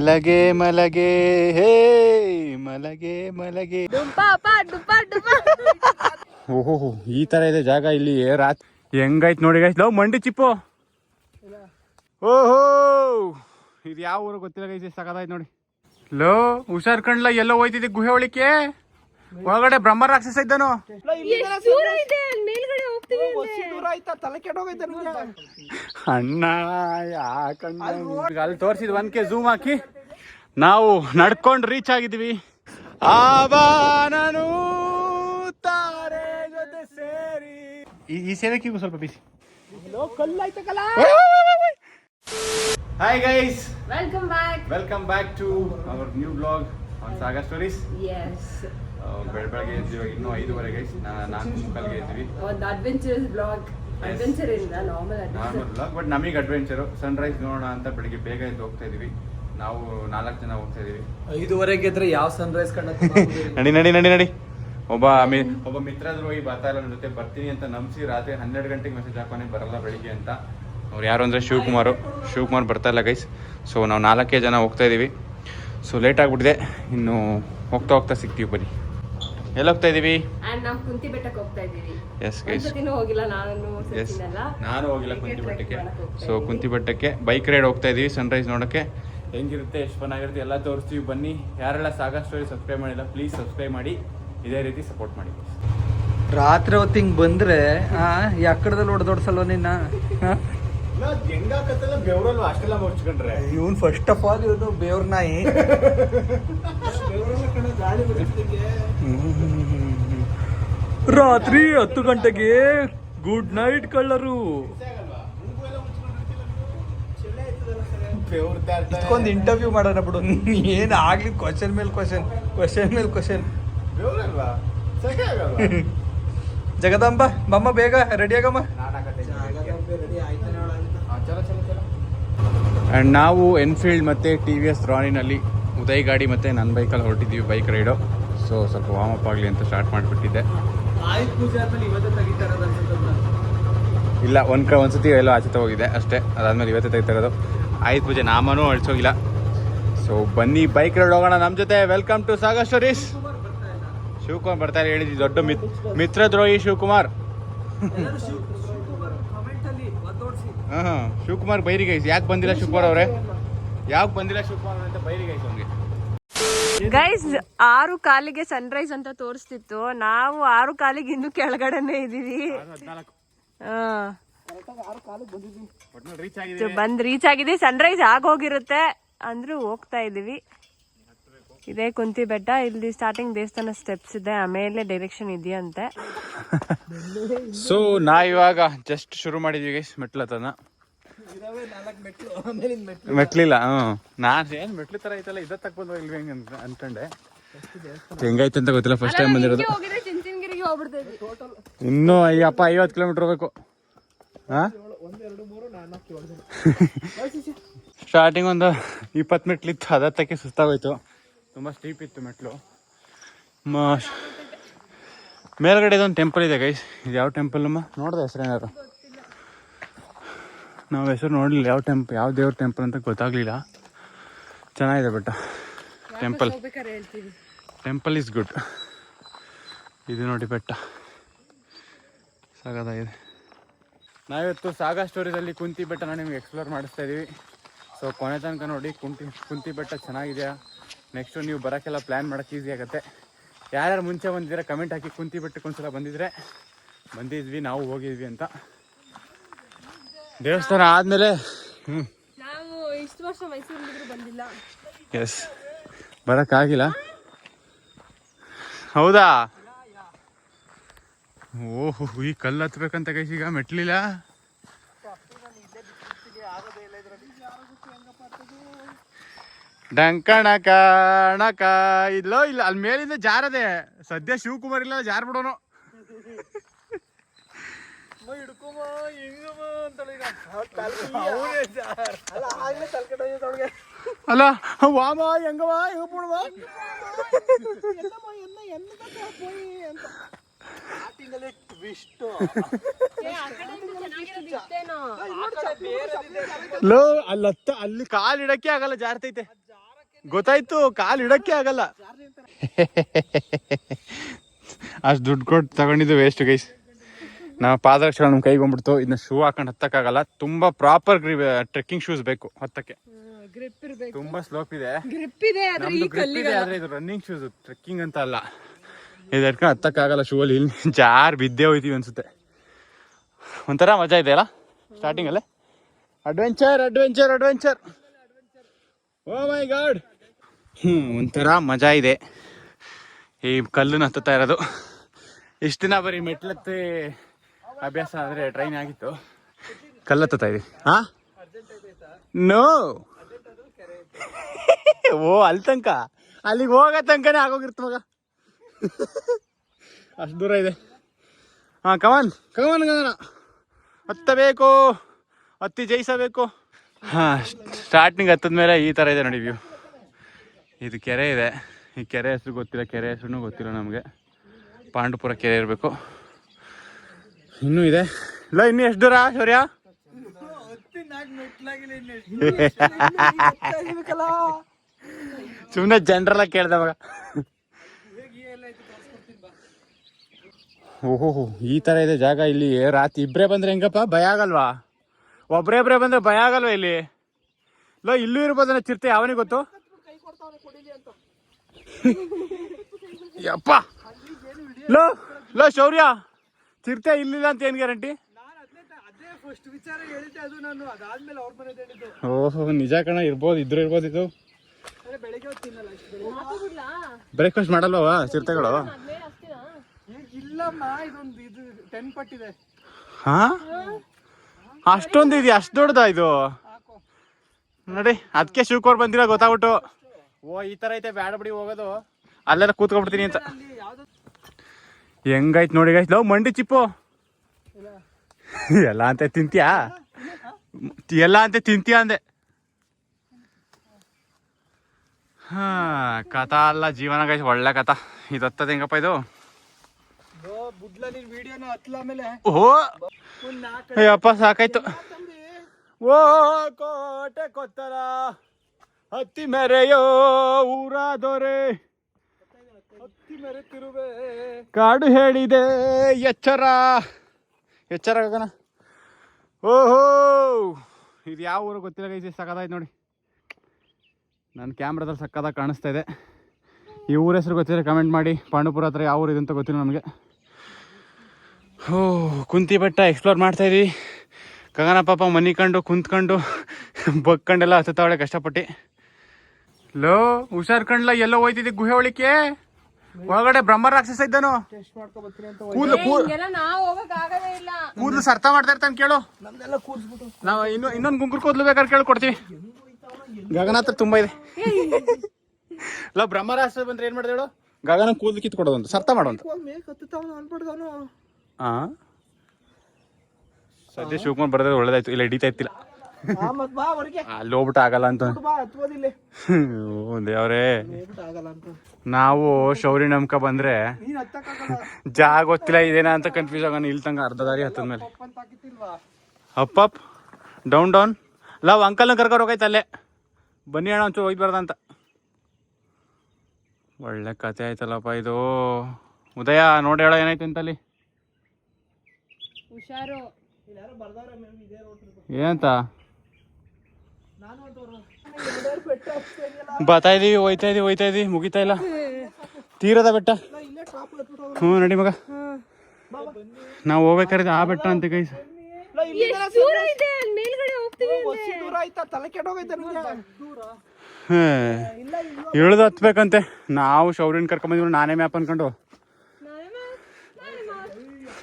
ಮಲಗೆ ಮಲಗೆ ಹೇ ಮಲಗೆ ಮಲಗೆ. ಓಹೋ ಈ ತರ ಇದೆ ಜಾಗ ಇಲ್ಲಿ ರಾತ್ ಹೆಂಗಾಯ್ತು ನೋಡಿ ಗೈಸ್ ಲವ್ ಮಂಡಿ ಚಿಪ್ಪು. ಓಹೋ ಇದು ಯಾವ ಊರು ಗೊತ್ತಿಲ್ಲ ಗೈಸ್ ಸಕದಾಯ್ತು ನೋಡಿ. ಲೋ ಹುಷಾರ್ ಕಣ್ಲ ಎಲ್ಲೋ ಹೋಯ್ತಿದ್ದೆ ಗುಹೆ ಒಳಿಕೆ ಒಳಗಡೆ ಬ್ರಹ್ಮ ರಾಕ್ಷಸ ಇದ್ದಾನು? ಮೇಲ್ಗಡೆ ಹೋಗ್ತೀವಿ ಅಣ್ಣ ಯಾಕಣ್ಣ ಅಲ್ಲಿ ತೋರಿಸಿದ್ ಒನ್ ಕೆ ಝೂಮ್ ಹಾಕಿ. ನಾವು ನಡ್ಕೊಂಡು ರೀಚ್ ಆಗಿದ್ವಿ ಆವಾನನು ತಾರೆ ಜೊತೆ ಸೇರಿ. ಈ- ಸೇವೆ ಸ್ವಲ್ಪ ಬಿಸಿ hi guys welcome back welcome back to our new blog on Sagar stories S ಬೆಳ ಬೆಳಗ್ಗೆ ಎದ್ದು ಇವಾಗ ಇನ್ನೂ ಐದುವರೆಗೆ ಗೈಸ್ ನಾಲ್ಕು ಮುಕ್ಕಾಲ್ಗೆ ಇದ್ವಿ ಒಂದು ಅಡ್ವೆಂಚರಸ್ ಬ್ಲಾಗ್ ಅಡ್ವೆಂಚರ್ ಇಲ್ಲ normal adventure normal vlog but ನಮಗೆ ಅಡ್ವೆಂಚರು ಸನ್ರೈಸ್ ನೋಡೋಣ ಅಂತ ಬೆಳಿಗ್ಗೆ ಬೇಗ ಎದ್ದು ಹೋಗ್ತಾ ಇದ್ದೀವಿ ನಾವು ನಾಲ್ಕು ಜನ ಹೋಗ್ತಾ ಇದೀವಿ. ಐದುವರೆಗೆ ಇದ್ರೆ ಯಾವ ಸನ್ರೈಸ್ ಕಂಡ ನಡಿ ನಡಿ ನಡಿ ನಡಿ. ಒಬ್ಬ ಮಿ ಒಬ್ಬ ಮಿತ್ರ ಹೋಗಿ ಬರ್ತಾ ಇಲ್ಲ ನನ್ನ ಜೊತೆ ಬರ್ತೀನಿ ಅಂತ ನಂಬಿಸಿ ರಾತ್ರಿ ಹನ್ನೆರಡು ಗಂಟೆಗೆ ಮೆಸೇಜ್ ಹಾಕೋನೆ ಬರಲ್ಲ ಬೆಳಿಗ್ಗೆ ಅಂತ. ಅವ್ರು ಯಾರು ಅಂದರೆ ಶಿವಕುಮಾರು. ಶಿವಕುಮಾರ್ ಬರ್ತಾ ಇಲ್ಲ ಗೈಸ್ ಸೊ ನಾವು ನಾಲ್ಕೇ ಜನ ಹೋಗ್ತಾ ಇದ್ದೀವಿ ಸೊ ಲೇಟ್ ಆಗಿಬಿಟ್ಟಿದೆ. ಇನ್ನು ಹೋಗ್ತಾ ಹೋಗ್ತಾ ಸಿಗ್ತೀವಿ ಬನ್ನಿ. ಎಲ್ಲಿ ಹೋಗ್ತಾ ಇದೀವಿ? ಅಂಡ್ ನಾವು ಕುಂತಿ ಬೆಟ್ಟಕ್ಕೆ ಹೋಗ್ತಾ ಇದ್ದೀವಿ. ಎಸ್ ಗೈಸ್ ಹೋಗಿಲ್ಲ ನಾನು ಎಸ್ ನಾನು ಹೋಗಿಲ್ಲ ಕುಂತಿ ಹೀಗೆ ಬೆಟ್ಟಕ್ಕೆ. trek ಮಾಡಕ್ ಹೋಗ್ತಾ ಸೊ ಕುಂತಿ ಬೆಟ್ಟಕ್ಕೆ ಬೈಕ್ ರೈಡ್ ಹೋಗ್ತಾ ಇದೀವಿ ಸನ್ರೈಸ್ ನೋಡಕ್ಕೆ. ಹೆಂಗಿರುತ್ತೆ ಎಷ್ಟು ಚೆನ್ನಾಗಿರುತ್ತೆ ಎಲ್ಲ ತೋರಿಸ್ತೀವಿ ಬನ್ನಿ. ಯಾರೆಲ್ಲ ಸಾಗಾ ಸ್ಟೋರಿ ಸಬ್ಸ್ಕ್ರೈಬ್ ಮಾಡಿಲ್ಲ ಪ್ಲೀಸ್ ಸಬ್ಸ್ಕ್ರೈಬ್ ಮಾಡಿ. ಇದೇ ರೀತಿ ಸಪೋರ್ಟ್ ಮಾಡಿ. ರಾತ್ರಿ ಹೊತ್ತು ಹಿಂಗ್ ಬಂದ್ರೆ ಆ ಎಕ್ಕಡದಲ್ಲಿ ಹೊಡೆದೋಡ್ಸಲ್ವ ನಿನ್ನ? ಇವನ್ ಫಸ್ಟ್ ಆಫ್ ಆಲ್ ಇವನು ಬೇವ್ರ ನಾಯಿ. ರಾತ್ರಿ ಹತ್ತು ಗಂಟೆಗೆ ಗುಡ್ ನೈಟ್ ಕಳ್ಳರು. ಒಂದು ಇಂಟರ್ವ್ಯೂ ಮಾಡೋಣ ಬಿಡು. ಏನು ಆಗ್ಲಿ ಕ್ವಶನ್ ಮೇಲೆ ಕ್ವಶನ್ ಕ್ವಶನ್ ಮೇಲೆ ಕ್ವಶನ್ ಜಗದಾಂಬ ಬಮ್ಮ ಬೇಗ ರೆಡಿ ಆಗಮ್ಮ. ಆ್ಯಂಡ್ ನಾವು ಎನ್ಫೀಲ್ಡ್ ಮತ್ತು ಟಿ ವಿ ಎಸ್ ರಾನಿನಲ್ಲಿ ಉದಯ್ ಗಾಡಿ ಮತ್ತು ನನ್ನ ಬೈಕಲ್ಲಿ ಹೊರಟಿದ್ದೀವಿ ಬೈಕ್ ರೈಡು ಸೊ ಸ್ವಲ್ಪ ವಾರ್ಮ್ ಅಪ್ ಆಗಲಿ ಅಂತ ಸ್ಟಾರ್ಟ್ ಮಾಡಿಬಿಟ್ಟಿದ್ದೆ. ತೆಗಿತಾರದ ಇಲ್ಲ ಒಂದು ಕಡೆ ಒಂದು ಸತಿ ಎಲ್ಲೋ ಆಚೆ ಹೋಗಿದೆ ಅಷ್ಟೇ. ಅದಾದ್ಮೇಲೆ ಇವತ್ತೇ ತೆಗಿತಾ ಇರೋದು ಆಯುಧ ಪೂಜೆ ನಾಮನೂ ಅಳಿಸೋಗಿಲ್ಲ. ಸೊ ಬನ್ನಿ ಬೈಕ್ ರೈಡ್ ಹೋಗೋಣ ನಮ್ಮ ಜೊತೆ. Welcome to Sagar stories Shivakumar ಬರ್ತಾರೆ ಹೇಳಿದ್ವಿ. ದೊಡ್ಡ ಮಿತ್ ಮಿತ್ರದ್ರೋಹಿ ಶಿವಕುಮಾರ್. ಹಾಂ ಹಾಂ ಶಿವಕುಮಾರ್. ಬೈರಿಗೈಸ್ ಯಾಕೆ ಬಂದಿಲ್ಲ ಶಿವಕುಮಾರ್ ಅವರೇ? ಯಾಕೆ ಬಂದಿಲ್ಲ ಶಿವಕುಮಾರ್ ಅಂತ ಬೈರಿಗೈಸ್ ಅವ್ನಿಗೆ. ಗೈಸ್ ಆರು ಕಾಲಿಗೆ ಸನ್ರೈಸ್ ಅಂತ ತೋರಿಸ್ತಿತ್ತು. ನಾವು ಆರು ಕಾಲಿಗೆ ಇನ್ನು ಕೆಳಗಡೆನೆ ಇದೀವಿ. ಹಾ. ರೀಚ್ ಆಗಿದೆ. ಬಂದ್ ರೀಚ್ ಆಗಿದೆ. ಸನ್ರೈಸ್ ಆಗೋಗಿರುತ್ತೆ ಅಂದ್ರೆ ಹೋಗ್ತಾ ಇದೀವಿ. ಇದೇ ಕುಂತಿ ಬೆಟ್ಟ. ಇಲ್ಲಿ ಸ್ಟಾರ್ಟಿಂಗ್ ದೇವಸ್ಥಾನ ಸ್ಟೆಪ್ಸ್ ಇದೆ. ಆಮೇಲೆ ಡೈರೆಕ್ಷನ್ ಇದೆಯಂತೆ. ಸೊ ನಾ ಇವಾಗ ಜಸ್ಟ್ ಶುರು ಮಾಡಿದ್ವಿ ಗೈಸ್ ಮೆಟ್ಲತನ ಮೆಟ್ಲಿಲ್ಲ ಹ್ಮ್ ನಾನ್ ಏನ್ ಮೆಟ್ಲು ತರ ಐತಲ್ಲ ಇದ ತಕ್ಬೋದು ಇಲ್ವಿ ಹೆಂಗ್ ಅಂತ ಅನ್ಕೊಂಡೆ. ಹೆಂಗೈತೆ ಅಂತ ಗೊತ್ತಿಲ್ಲ ಫಸ್ಟ್ ಟೈಮ್ ಬಂದಿರೋದು. ಇನ್ನು ಅಯ್ಯಪ್ಪ ಐವತ್ತು ಕಿಲೋಮೀಟರ್ ಹೋಗ್ಬೇಕು. ಹಾ? ಸ್ಟಾರ್ಟಿಂಗ್ ಒಂದು ಇಪ್ಪತ್ತು ಮೆಟ್ಲಿತ್ತು ಅದತ್ತಕ್ಕೆ ಸುಸ್ತಾಗೋಯ್ತು. ತುಂಬ ಸ್ಟೀಪ್ ಇತ್ತು ಮೆಟ್ಲು. ಮ ಮೇಲ್ಗಡೆ ಇದೊಂದು ಟೆಂಪಲ್ ಇದೆ ಗೈಸ್ ಇದು ಯಾವ ಟೆಂಪಲ್ ಅಮ್ಮ? ನೋಡ್ದೆ ಹೆಸರೇನಾರು ನಾವು ಹೆಸರು ನೋಡಲಿಲ್ಲ. ಯಾವ ಟೆಂಪ್ ಯಾವ ದೇವ್ರ ಟೆಂಪಲ್ ಅಂತ ಗೊತ್ತಾಗ್ಲಿಲ್ಲ. ಚೆನ್ನಾಗಿದೆ ಬೆಟ್ಟ ಟೆಂಪಲ್ ಟೆಂಪಲ್ ಇಸ್ ಗುಡ್ ಇದು ನೋಡಿ ಬೆಟ್ಟ. ಸಾಗದಾಗಿದೆ. ನಾವಿವತ್ತು ಸಾಗಾ ಸ್ಟೋರಿದಲ್ಲಿ ಕುಂತಿ ಬೆಟ್ಟನ ನಿಮ್ಗೆ ಎಕ್ಸ್ಪ್ಲೋರ್ ಮಾಡಿಸ್ತಾ ಇದೀವಿ. ಸೊ ಕೊನೆ ತನಕ ನೋಡಿ ಕುಂತಿ ಕುಂತಿ ಬೆಟ್ಟ ಚೆನ್ನಾಗಿದೆಯಾ? ನೆಕ್ಸ್ಟು ನೀವು ಬರೋಕ್ಕೆಲ್ಲ ಪ್ಲ್ಯಾನ್ ಮಾಡೋಕ್ಕೆ ಈಸಿ ಆಗುತ್ತೆ. ಯಾರ್ಯಾರು ಮುಂಚೆ ಬಂದಿದ್ದೀರಾ ಕಮೆಂಟ್ ಹಾಕಿ ಕುಂತಿ ಬೆಟ್ಟಕ್ಕೆ ಒಂದ್ಸಲ ಬಂದಿದ್ರೆ ಬಂದಿದ್ವಿ, ನಾವು ಹೋಗಿದ್ವಿ ಅಂತ. ದೇವಸ್ಥಾನ ಆದಮೇಲೆ ಹ್ಞೂ ನಾವು ಇಷ್ಟು ವರ್ಷ ಮೈಸೂರಿದ್ರು ಬಂದಿಲ್ಲ. ಎಸ್ ಬರೋಕ್ಕಾಗಿಲ್ಲ ಹೌದಾ? ಓಹೋ ಈ ಕಲ್ಲು ಹತ್ಬೇಕಂತ ಕೈಸಿ ಈಗ ಮೆಟ್ಲಿಲ್ಲ? ಡಂಕಣಕ ಕಣಕ ಇಲ್ಲೋ ಇಲ್ಲ ಅಲ್ಲಿ ಮೇಲಿಂದ ಜಾರದೆ. ಸದ್ಯ ಶಿವಕುಮಾರ್ ಇಲ್ಲ ಜಾರ್ ಬಿಡೋನು ಅಲ್ಲ ವಾಮ ಹೆಂಗವ ಹೆಂಗ ಬಿಡುವ ಲೋ ಅಲ್ಲಿ ಕಾಲ್ ಇಡಕ್ಕೆ ಆಗಲ್ಲ ಜಾರ್ತೈತೆ ಗೊತ್ತಾಯ್ತು ಕಾಲು ಇಡಕ್ಕೆ ಆಗಲ್ಲ. ಅಷ್ಟು ದುಡ್ಡು ಕೊಟ್ಟು ತಗೊಂಡಿದ್ದು ವೇಸ್ಟ್ ಗೈಸ್ ನಾವು ಪಾದರಕ್ಷೆಗಳು ನಮ್ಮ ಕೈಗೆ ಬಂದ್ಬಿಡ್ತು ಇದನ್ನ ಶೂ ಹಾಕೊಂಡು ಹತ್ತಕ್ಕಾಗಲ್ಲ. ತುಂಬಾ ಪ್ರಾಪರ್ ಟ್ರೆಕ್ಕಿಂಗ್ ಶೂಸ್ ಬೇಕು ಹತ್ತಕ್ಕೆ. ತುಂಬಾ ಸ್ಲೋಪ್ ಇದೆ. ಆದ್ರೆ ಇದೆ ಕಲ್ಲಿಗೆ ಆದ್ರೆ ಇದು ರನ್ನಿಂಗ್ ಶೂಸ್ ಟ್ರೆಕ್ಕಿಂಗ್ ಅಂತ ಅಲ್ಲ. ಇದು ಹಿಡ್ಕೊಂಡು ಹತ್ತಕ್ಕಾಗಲ್ಲ ಶೂ ಅಲ್ಲಿ. ಇಲ್ಲಿ ಜಾರ್ ಬಿದ್ದೇ ಹೋಯ್ತೀವಿ ಅನ್ಸುತ್ತೆ. ಒಂಥರ ಮಜಾ ಇದೆ ಅಲ್ಲ? ಸ್ಟಾರ್ಟಿಂಗ್ ಅಲ್ಲೇ? Adventure adventure adventure oh my god ಹ್ಞೂ ಒಂಥರ ಮಜಾ ಇದೆ. ಈ ಕಲ್ಲನ್ನ ಹತ್ತುತ್ತಾ ಇರೋದು. ಇಷ್ಟು ದಿನ ಬರೀ ಮೆಟ್ಲತ್ತೆ ಅಭ್ಯಾಸ ಆದ್ರೆ ಟ್ರೈನ್ ಆಗಿತ್ತು. ಕಲ್ಲತ್ತ ಇದೆ ಹಾ ನೋ ಓ ಅಲ್ಲಿ ತನಕ? ಅಲ್ಲಿಗೆ ಹೋಗೋ ತನಕನೇ ಆಗೋಗಿರ್ತು ಮಗ. ಅಷ್ಟು ದೂರ ಇದೆ. ಹಾಂ ಕಮನ್ ಕವನ್ ಗಗನ. ಹತ್ತಬೇಕು. ಹತ್ತಿ ಜಯಿಸಬೇಕು. ಹಾಂ ಸ್ಟಾರ್ಟಿಂಗ್ ಹತ್ತದ ಮೇಲೆ ಈ ಥರ ಇದೆ ನೋಡಿ ವ್ಯೂ ಇದು ಕೆರೆ ಇದೆ. ಈ ಕೆರೆ ಹೆಸರು ಗೊತ್ತಿಲ್ಲ ಕೆರೆ ಹೆಸರು ಗೊತ್ತಿಲ್ಲ ನಮಗೆ. ಪಾಂಡುಪುರ ಕೆರೆ ಇರಬೇಕು. ಇನ್ನೂ ಇದೆ. ಇಲ್ಲ ಇನ್ನು ಎಷ್ಟು ದೂರ, ಶೌರ್ಯ? ಸುಮ್ಮನೆ ಜನರೆಲ್ಲ ಕೇಳ್ದ ಓಹೋ, ಈ ತರ ಇದೆ ಜಾಗ ಇಲ್ಲಿ. ರಾತ್ರಿ ಇಬ್ರೆ ಬಂದ್ರೆ ಹೆಂಗಪ್ಪ? ಭಯ ಆಗಲ್ವಾ? ಒಬ್ರೇ ಒಬ್ರೆ ಬಂದ್ರೆ ಭಯ ಆಗಲ್ವಾ ಇಲ್ಲಿ? ಲೋ, ಇಲ್ಲೂ ಇರ್ಬೋದನ್ನ ಚಿರ್ತೆ, ಯಾವನಿಗೆ ಗೊತ್ತು? ಯಪ್ಪ! ಲೋ ಲೋ, ಶೌರ್ಯ! ಚಿರ್ತೆ ಇಲ್ಲಿಲ್ಲ ಅಂತ ಏನ್ ಗ್ಯಾರಂಟಿ ಓಹೋ ನಿಜ ಕಣ ಇರ್ಬೋದು ಇದ್ರು ಇರ್ಬೋದು ಇದು. ಬ್ರೇಕ್ಫಾಸ್ಟ್ ಮಾಡಲ್ವಾ ಚಿರತೆಗಳು ಹಾ? ಅಷ್ಟೊಂದು ಇದೆಯಾ? ಅಷ್ಟು ದೊಡ್ಡದಾ ಇದು? ನೋಡಿ ಅದಕ್ಕೆ ಶಿವಕೋರ್ ಬಂದಿರ ಗೊತ್ತಾಗ್ಬಿಟ್ಟು. ಓ ಈ ತರ ಐತೆ ಬ್ಯಾಡ ಬಿಡಿ ಹೋಗೋದು. ಅಲ್ಲೆಲ್ಲ ಕೂತ್ಕೊಂಡ್ಬಿಡ್ತೀನಿ ಅಂತ. ಹೆಂಗಾಯ್ತು ನೋಡಿ ಗೈಸ್ ಲವ್ ಮಂಡಿ ಚಿಪ್ಪು. ಎಲ್ಲ ಅಂತ ತಿಂತೀಯಾ? ಎಲ್ಲ ಅಂತ ತಿಂತೀಯ ಅಂದೆ. ಹಾ ಕಥಾ ಅಲ್ಲ ಜೀವನ ಗೈಸ್ ಒಳ್ಳೆ ಕಥಾ. ಇದು ಹತ್ತದ ಹೆಂಗಪ್ಪ ಇದು? ಓ ಅಯ್ಯಪ್ಪ ಸಾಕಾಯ್ತು. ಓ ಕೋಟೆ ಕೊತ್ತರ ಹತ್ತಿ ಮೆರೆಯೋ ಊರ ದೊರೆ ಕಾಡು ಹೇಳಿದೆ, ಎಚ್ಚರ. ಎಚ್ಚರ ಗಗನ. ಓಹೋ, ಇದು ಯಾವ ಊರು ಗೊತ್ತಿಲ್ಲ ಗೈಸಿ ಸಕ್ಕದಾಯ್ತು ನೋಡಿ. ನನ್ನ ಕ್ಯಾಮ್ರಾದಲ್ಲಿ ಸಕ್ಕದಾಗ ಕಾಣಿಸ್ತಾ ಇದೆ. ಈ ಊರ ಹೆಸರು ಗೊತ್ತಿದ್ರೆ ಕಮೆಂಟ್ ಮಾಡಿ. ಪಾಂಡುಪುರ ಹತ್ರ ಯಾವ ಊರು ಇದೆ ಅಂತ ಗೊತ್ತಿಲ್ಲ ನಮಗೆ. ಓ, ಕುಂತಿ ಬೆಟ್ಟ ಎಕ್ಸ್ಪ್ಲೋರ್ ಮಾಡ್ತಾ ಇದೀವಿ. ಗಗನ ಪಾಪ ಮನಿ ಕಂಡು ಕುಂತ್ಕೊಂಡು, ಬಗ್ಕಂಡೆಲ್ಲ ಹತ್ತವಳೆ ಕಷ್ಟಪಟ್ಟು. ಲೋ, ಹುಷಾರ್ ಕಂಡ್ಲ ಎಲ್ಲೋ ಹೋಯ್ತಿದ್ದೆ ಗುಹೆ ಒಳಿಕೆ ಒಳಗಡೆ ಬ್ರಹ್ಮ ರಾಕ್ಷಸ ಇದ್ದಾನು? ಟೆಸ್ಟ್ ಕೂದಲು ಬರ್ತೀನಿ ಅಂತ ಕೂದ್ಲು ಸರ್ತ ಮಾಡ್ತಾ ಇರ್ತಾನೆ ಕೇಳು. ನಾವು ಇನ್ನು ಇನ್ನೊಂದು ಗುಂಗುರು ಕೂದ್ಲು ಬೇಕಾದ್ರೆ ಕೇಳಿ ಕೊಡ್ತೀವಿ. ಗಗನ ಹತ್ರ ತುಂಬಾ ಇದೆ. ಅಲ್ಲ ಬ್ರಹ್ಮ ರಾಕ್ಷಸ ಬಂದ್ರೆ ಏನ್ ಮಾಡ್ದೇಳು ಹೇಳು? ಗಗನ ಕೂದ್ಲು ಕಿತ್ ಕೊಡೋದು ಅಂತ ಸರ್ತ ಮಾಡೋಂತ ಹಾ ಸದ್ಯ ಶಿವಕುಮಾರ್ ಬರೋದ್ರೆ ಒಳ್ಳೇದಾಯ್ತು ಇಲ್ಲ ಹಿಡಿತಾ ಇತ್ತಿಲ್ಲ ಅಲ್ಲಿ ಹೋಗ್ಬಿಟ್ಟು ಆಗಲ್ಲ ಅಂತ. ದೇವ್ರೇ. ಹೋಗ್ಬಿಟ್ಟು ಆಗಲ್ಲ ಅಂತ. ನಾವು ಶೌರಿ ನಮ್ಕ ಬಂದ್ರೆ ಜಾಗ ಗೊತ್ತಿಲ್ಲ ಇದೇನಾ ಅಂತ ಕನ್ಫ್ಯೂಸ್ ಆಗೋಣ ಇಲ್ಲಿ ತಂಗ ಅರ್ಧ ದಾರಿ ಹತ್ತದ ಮೇಲೆ. Up up down down love ಅಂಕಲ್ನ ಕರ್ಕೊಂಡು ಹೋಗೈತೆ ಅಲ್ಲೇ. ಬನ್ನಿ ಅಣ್ಣ ಒಂಚೂರು ಹೋಗ್ಬಾರ್ದಂತ ಬರ್ದ ಅಂತ. ಒಳ್ಳೆ ಕತೆ ಆಯ್ತಲ್ಲಪ್ಪ ಇದು. ಉದಯ ನೋಡಿ ಹೇಳ ಏನಾಯ್ತು ಅಂತ ಅಲ್ಲಿ ಹುಷಾರು. ಯಾರೋ ಬರ್ದವ್ರೆ ಮೇಮ್ ಇದೇ ರೋಡ್ ಏನಂತ ನಾನು ಅಂತ ಎರಡೆರಡು ಬೆಟ್ಟ ಹಚ್ತಾ ಇದೆಯಲ್ಲ ಬರ್ತಾ ಇದೀವಿ ಹೋಯ್ತಾ ಇದೀವಿ ಹೋಯ್ತಾ ಇದೀವಿ ಮುಗಿತಾ ಇಲ್ಲ. ತೀರದ ಬೆಟ್ಟ. ಹ್ಞೂ ನಡಿ ಮಗ. ನಾವು ಹೋಗ್ಬೇಕಾದ್ರೆ ಆ ಬೆಟ್ಟ ಅಂತ ಕೈ. ಇಲ್ಲ, ಇಲ್ಲಿಂದ ದೂರ ಇದೆ? ಅಲ್ಲಿ ಮೇಲ್ಗಡೆ ಹೋಗ್ತೀವಿ ದೂರ ಆಯ್ತಾ? ತಲೆ ಕೆಟ್ಟೋಗೈತೆ ನಿಂಗೆ ದೂರ. ಇಲ್ಲ ಇಲ್ಲ ಇಳಿದು ಹತ್ಬೇಕಂತೆ. ನಾವು ಶೌರ್ಯನ ಕರ್ಕೊಂಬಂದಿವ್ರು ನಾನೇ ಮ್ಯಾಪ್ ಅನ್ಕೊಂಡು.